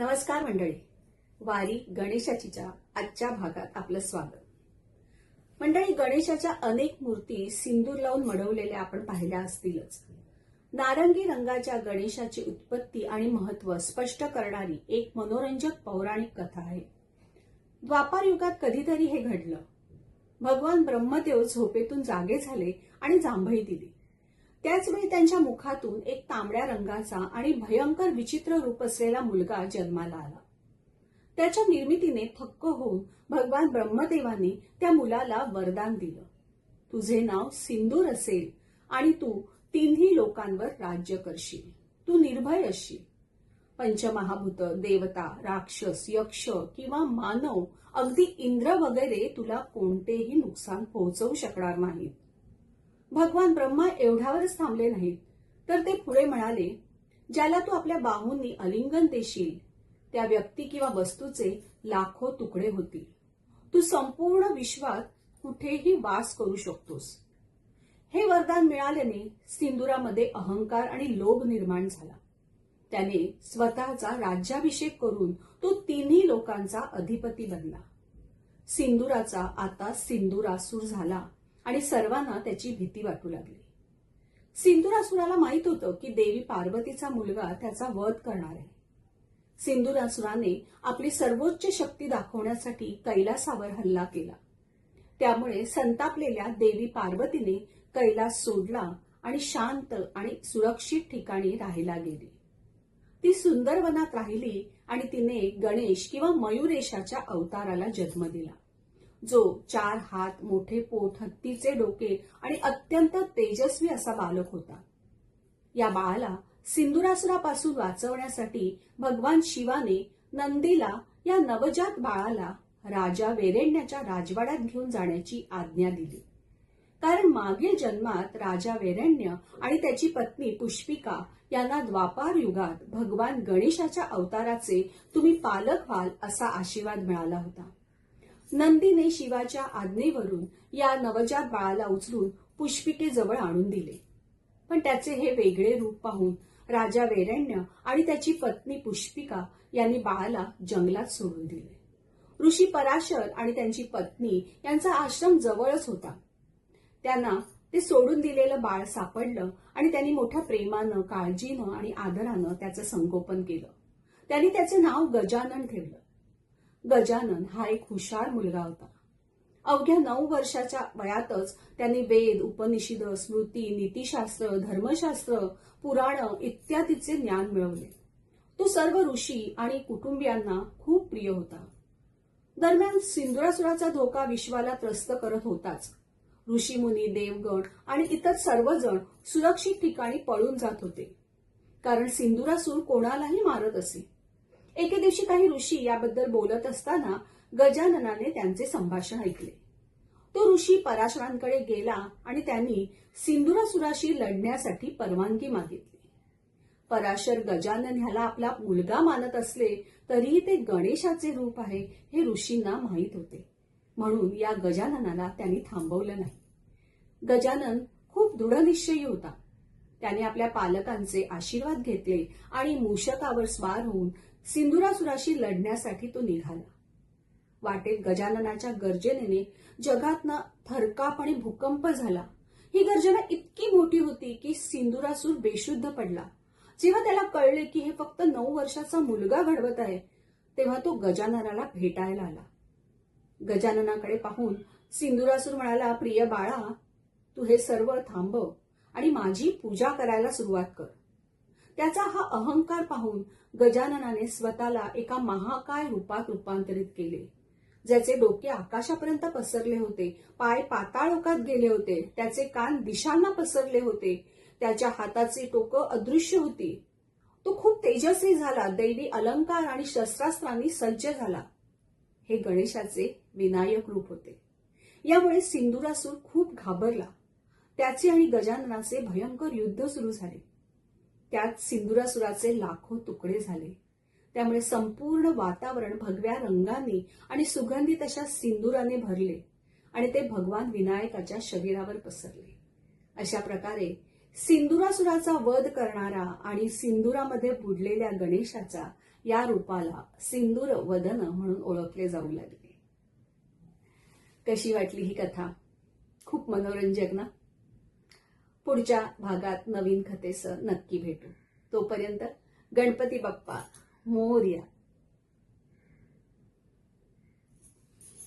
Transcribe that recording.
नमस्कार मंडळी. वारी गणेशाचीच्या आजच्या भागात आपलं स्वागत. मंडळी गणेशाच्या अनेक मूर्ती सिंदूर लावून मडवलेल्या आपण पाहिल्या असतीलच. नारंगी रंगाच्या गणेशाची उत्पत्ती आणि महत्त्व स्पष्ट करणारी एक मनोरंजक पौराणिक कथा आहे. द्वापार युगात कधीतरी हे घडलं. भगवान ब्रह्मदेव झोपेतून जागे झाले आणि जांभई दिली. त्याचवेळी त्यांच्या मुखातून एक तांबड्या रंगाचा आणि भयंकर विचित्र रूप असलेला मुलगा जन्माला आला. त्याच्या निर्मितीने थक्क होऊन भगवान ब्रह्मदेवाने त्या मुलाला वरदान दिलं. तुझे नाव सिंदूर असेल आणि तू तिन्ही लोकांवर राज्य करशील. तू निर्भय असशील. पंचमहाभूत देवता राक्षस यक्ष किंवा मानव अगदी इंद्र वगैरे तुला कोणतेही नुकसान पोहोचवू शकणार नाहीत. भगवान ब्रह्मा एवढ्यावरच थांबले नाहीत. तर ते पुढे म्हणाले ज्याला तू आपल्या बाहूंनी अलिंगन देशील त्या व्यक्ती किंवा वस्तूचे लाखो तुकडे होतील. तू संपूर्ण विश्वात कुठेही वास करू शकतोस. हे वरदान मिळाल्याने सिंदुरामध्ये अहंकार आणि लोभ निर्माण झाला. त्याने स्वतःचा राज्याभिषेक करून तो तिन्ही लोकांचा अधिपती बनला. सिंदुराचा आता सिंदुरासूर झाला. आणि सर्वांना त्याची भीती वाटू लागली. सिंधुरासुराला माहीत होतं की देवी पार्वतीचा मुलगा त्याचा वध करणार आहे. सिंधुरासुराने आपली सर्वोच्च शक्ती दाखवण्यासाठी कैलासावर हल्ला केला. त्यामुळे संतापलेल्या देवी पार्वतीने कैलास सोडला आणि शांत आणि सुरक्षित ठिकाणी राहायला गेली. ती सुंदरवनात राहिली आणि तिने गणेश किंवा मयुरेशाच्या अवताराला जन्म दिला. जो चार हात मोठे पोट हत्तीचे डोके आणि अत्यंत तेजस्वी असा बालक होता. या बाळाला सिंदुरासुरापासून वाचवण्यासाठी भगवान शिवाने नंदीला या नवजात बाळाला राजा वेरेण्याच्या राजवाड्यात घेऊन जाण्याची आज्ञा दिली. कारण मागील जन्मात राजा वेरण्य आणि त्याची पत्नी पुष्पिका यांना द्वापार युगात भगवान गणेशाच्या अवताराचे तुम्ही पालक व्हाल असा आशीर्वाद मिळाला होता. नंदीने शिवाच्या आज्ञेवरून या नवजात बाळाला उचलून पुष्पिकेजवळ आणून दिले. पण त्याचे हे वेगळे रूप पाहून राजा वेरण्य आणि त्याची पत्नी पुष्पिका यांनी बाळाला जंगलात सोडून दिले. ऋषी पराशर आणि त्यांची पत्नी यांचा आश्रम जवळच होता. त्यांना ते सोडून दिलेलं बाळ सापडलं आणि त्यांनी मोठ्या प्रेमानं काळजीनं आणि आदरानं त्याचं संगोपन केलं. त्यांनी त्याचे नाव गजानन ठेवलं. गजानन हा एक हुशार मुलगा होता. अवघ्या नऊ वर्षाच्या वयातच त्यांनी वेद उपनिषद स्मृती नीतिशास्त्र धर्मशास्त्र पुराण इत्यादीचे ज्ञान मिळवले. तो सर्व ऋषी आणि कुटुंबियांना खूप प्रिय होता. दरम्यान सिंधुरासुराचा धोका विश्वाला त्रस्त करत होताच. ऋषीमुनी देवगण आणि इतर सर्वजण सुरक्षित ठिकाणी पळून जात होते. कारण सिंधुरासूर कोणालाही मारत असे. एके दिवशी काही ऋषी याबद्दल बोलत असताना गजाननाने त्यांचे संभाषण ऐकले. तो ऋषी पराशरांकडे गेला आणि त्यांनी सिंधुरासुराशी लढण्यासाठी परवानगी मागितली. पराशर गजानन ह्याला आपला मुलगा मानत असले तरीही ते गणेशाचे रूप आहे हे ऋषींना माहीत होते. म्हणून या गजाननाला त्यांनी थांबवलं नाही. गजानन खूप दृढनिश्चयी होता. त्याने आपल्या पालकांचे आशीर्वाद घेतले आणि मूषकावर स्वार होऊन सिंधुरासुराशी लढण्यासाठी तो निघाला. वाटेत गजाननाच्या गर्जनेने जगातनं थरकाप आणि भूकंप झाला. ही गर्जना इतकी मोठी होती की सिंधुरासूर बेशुद्ध पडला. जेव्हा त्याला कळले की हे फक्त नऊ वर्षाचा मुलगा घडवत आहे तेव्हा तो गजाननाला भेटायला आला. गजाननाकडे पाहून सिंधुरासूर म्हणाला प्रिय बाळा तू हे सर्व थांबव आणि माझी पूजा करायला सुरुवात कर. त्याचा हा अहंकार पाहून गजाननाने स्वतःला एका महाकाय रूपात रूपांतरित केले. ज्याचे डोके आकाशापर्यंत पसरले होते पाय पाताळोकात गेले होते त्याचे कान दिशांना पसरले होते त्याच्या हाताची टोकं अदृश्य होती. तो खूप तेजस्वी झाला दैवी अलंकार आणि शस्त्रास्त्रांनी सज्ज झाला. हे गणेशाचे विनायक रूप होते. यामुळे सिंधुरासूर खूप घाबरला. त्याचे आणि गजाननाचे भयंकर युद्ध सुरू झाले. त्यात सिंदुरासुराचे लाखो तुकडे झाले. त्यामुळे संपूर्ण वातावरण भगव्या रंगांनी आणि सुगंधित अशा सिंदुराने भरले आणि ते भगवान विनायकाच्या शरीरावर पसरले. अशा प्रकारे सिंदुरासुराचा वध करणारा आणि सिंदुरामध्ये बुडलेल्या गणेशाचा या रूपाला सिंदूर वदन म्हणून ओळखले जाऊ लागले. कशी वाटली ही कथा? खूप मनोरंजक ना? पुढच्या भागात नवीन खतेसह नक्की भेटू. तोपर्यंत गणपती बाप्पा मोर्या.